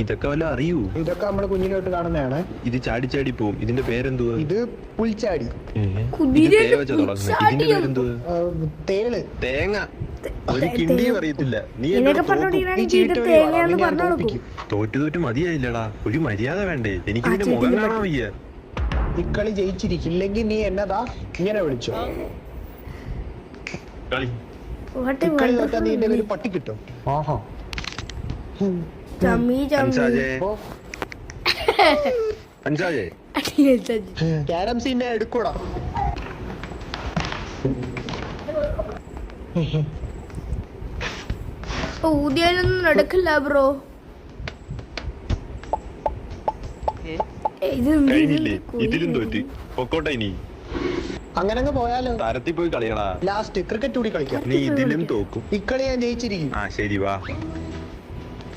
ഇതൊക്കെ വല്ല അറിയൂ. ഇതൊക്കെ നമ്മുടെ കുഞ്ഞിലോട്ട് കാണുന്നതാണ്. ഇത് ചാടി ചാടി പോവും. ഇതിന്റെ പേരെന്തുവാ? ഇത് പുൽച്ചാടി. കുതിരയുടെ തുടങ്ങുന്നത് ഇതിന്റെ പുൽച്ചാടിയോ? പേരെന്തുവാ? തേൾ തേങ്ങ. ഒരു കിണ്ടിയും അറിയത്തില്ല. നീ എന്നൊക്കെ പറഞ്ഞോണ്ടിരിക്കണെങ്കിൽ ഇത് ചീട്ട് വഴി വാ, തേങ്ങയാന്ന് നിന്നെ ഞാൻ പറഞ്ഞു കൊടുക്കും തോൽപ്പിക്കും. തോറ്റു തോറ്റു മതിയായില്ലടാ. ഒരു മര്യാദ വേണ്ടേ. എനിക്ക് നിന്റെ മുഖം കാണാൻ വയ്യ. ഇക്കളി ജയിച്ചിരിക്കില്ലെങ്കിൽ നീ എന്നതാ ഇങ്ങനെ വിളിച്ചോ. കളി. ഇക്കളി തോറ്റാ നീ എന്റെ പേര് പട്ടി കിട്ടും ആഹാ. ചമ്മി ചമ്മി പഞ്ചാജേ എടുക്കൂടാ. ഊതിയാലൊന്നും നടക്കില്ല ബ്രോ. ഇതിലും തോറ്റ് പൊക്കോട്ടെ ഇനി. അങ്ങനെ അങ്ങ് പോയാലോ. തരത്തിൽ പോയി കളിയടാ ലാസ്റ്റ് ക്രിക്കറ്റ് കൂടി കളിക്കാം. നീ ഇതിലും തോക്കും. ഇക്കളി ഞാൻ ജയിച്ചിരിക്കും. ആ ശരി വാ.